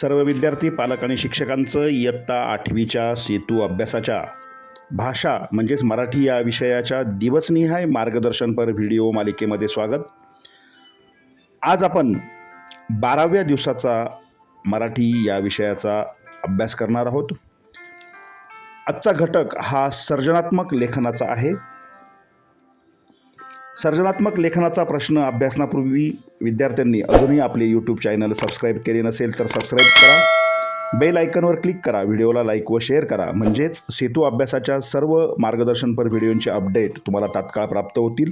सर्व विद्यार्थी पालक आणि शिक्षकांचं इयत्ता आठवीच्या सेतू अभ्यासाच्या भाषा म्हणजेच मराठी या विषयाच्या दिवसनिहाय मार्गदर्शनपर व्हिडिओ मालिकेमध्ये स्वागत. आज आपण बाराव्या दिवसाचा मराठी या विषयाचा अभ्यास करणार आहोत. आजचा घटक हा सर्जनात्मक लेखनाचा आहे. सर्जनात्मक लेखनाचा प्रश्न अभ्यासनापूर्वी विद्यार्थ्यांनी अजूनही आपले यूट्यूब चॅनल सबस्क्राईब केले नसेल तर सबस्क्राईब करा. बेल आयकनवर क्लिक करा. व्हिडिओला लाईक व शेअर करा. म्हणजेच सेतू अभ्यासाच्या सर्व मार्गदर्शनपर व्हिडिओंचे अपडेट तुम्हाला तात्काळ प्राप्त होतील.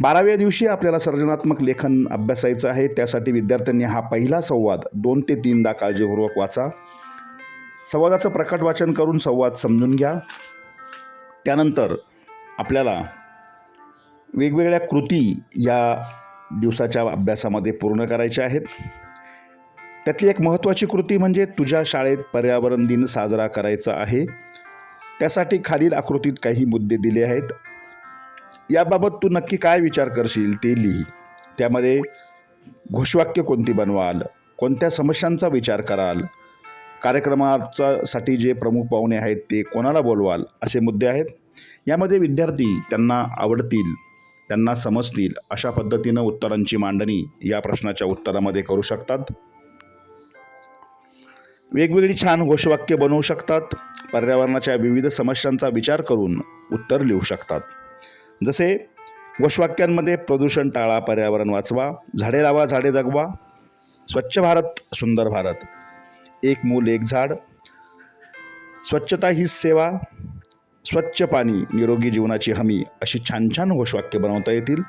बाराव्या दिवशी आपल्याला सर्जनात्मक लेखन अभ्यासायचं आहे. त्यासाठी विद्यार्थ्यांनी हा पहिला संवाद दोन ते तीनदा काळजीपूर्वक वाचा. संवादाचं प्रकट वाचन करून संवाद समजून घ्या. त्यानंतर आपल्याला वेगवेगळ्या कृती या दिवसाच्या अभ्यासामध्ये पूर्ण करायच्या आहेत. त्यातली एक महत्त्वाची कृती म्हणजे तुझ्या शाळेत पर्यावरण दिन साजरा करायचा आहे. त्यासाठी खालील आकृतीत काही मुद्दे दिले आहेत. याबाबत तू नक्की काय विचार करशील ते लिही. त्यामध्ये घोषवाक्य कोणती बनवाल? कोणत्या समस्यांचा विचार कराल? कार्यक्रमाचा साठी जे प्रमुख पाहुणे आहेत ते कोणाला बोलवाल? असे मुद्दे आहेत. यामध्ये विद्यार्थी त्यांना आवडतील. त्यांना समजतील अशा पद्धतीनं उत्तरांची मांडणी या प्रश्नाच्या उत्तरामध्ये करू शकतात. वेगवेगळी छान घोषवाक्य बनवू शकतात. पर्यावरणाच्या विविध समस्यांचा विचार करून उत्तर लिहू शकतात. जसे घोषवाक्यांमध्ये प्रदूषण टाळा पर्यावरण वाचवा झाडे लावा झाडे जगवा स्वच्छ भारत सुंदर भारत एक मूल एक झाड स्वच्छता ही सेवा स्वच्छ पाणी निरोगी जीवनाची हमी अशी छान छान घोषवाक्य बनवता येतील.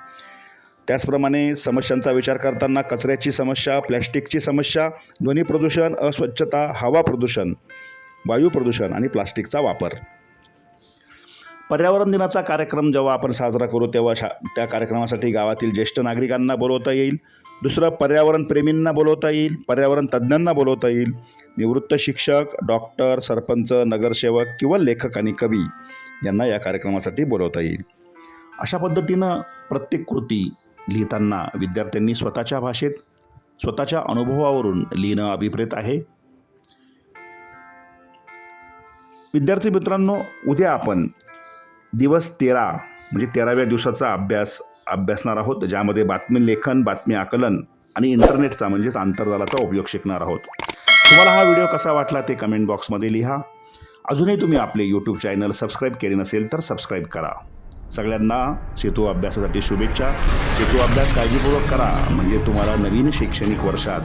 त्याचप्रमाणे समस्यांचा विचार करताना कचऱ्याची समस्या प्लॅस्टिकची समस्या ध्वनी प्रदूषण अस्वच्छता हवा प्रदूषण वायू प्रदूषण आणि प्लास्टिकचा वापर. पर्यावरण दिनाचा कार्यक्रम जेव्हा आपण साजरा करू तेव्हा शा त्या कार्यक्रमासाठी गावातील ज्येष्ठ नागरिकांना बोलवता येईल. दुसरं पर्यावरण प्रेमींना बोलवता येईल. पर्यावरण तज्ज्ञांना बोलवता येईल. निवृत्त शिक्षक डॉक्टर सरपंच नगरसेवक किंवा लेखक आणि कवी यांना या कार्यक्रमासाठी बोलवता येईल. अशा पद्धतीनं प्रत्येक कृती लिहिताना विद्यार्थ्यांनी स्वतःच्या भाषेत स्वतःच्या अनुभवावरून लिहिणं अभिप्रेत आहे. विद्यार्थी मित्रांनो उद्या आपण दिवस तेरा म्हणजे तेराव्या दिवसाचा अभ्यास अभ्यासणार आहोत ज्यामध्ये बातमी लेखन बातमी आकलन आणि इंटरनेटचा म्हणजेच आंतरजालाचा उपयोग शिकणार आहोत. तुम्हाला हा व्हिडिओ कसा वाटला ते कमेंट बॉक्समध्ये लिहा. अजूनही तुम्ही आपले यूट्यूब चॅनल सबस्क्राईब केले नसेल तर सबस्क्राईब करा. सगळ्यांना सेतू अभ्यासासाठी शुभेच्छा. सेतू अभ्यास काळजीपूर्वक करा म्हणजे तुम्हाला नवीन शैक्षणिक वर्षात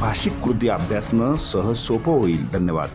भाषिक कृती अभ्यासणं सहज सोपं होईल. धन्यवाद.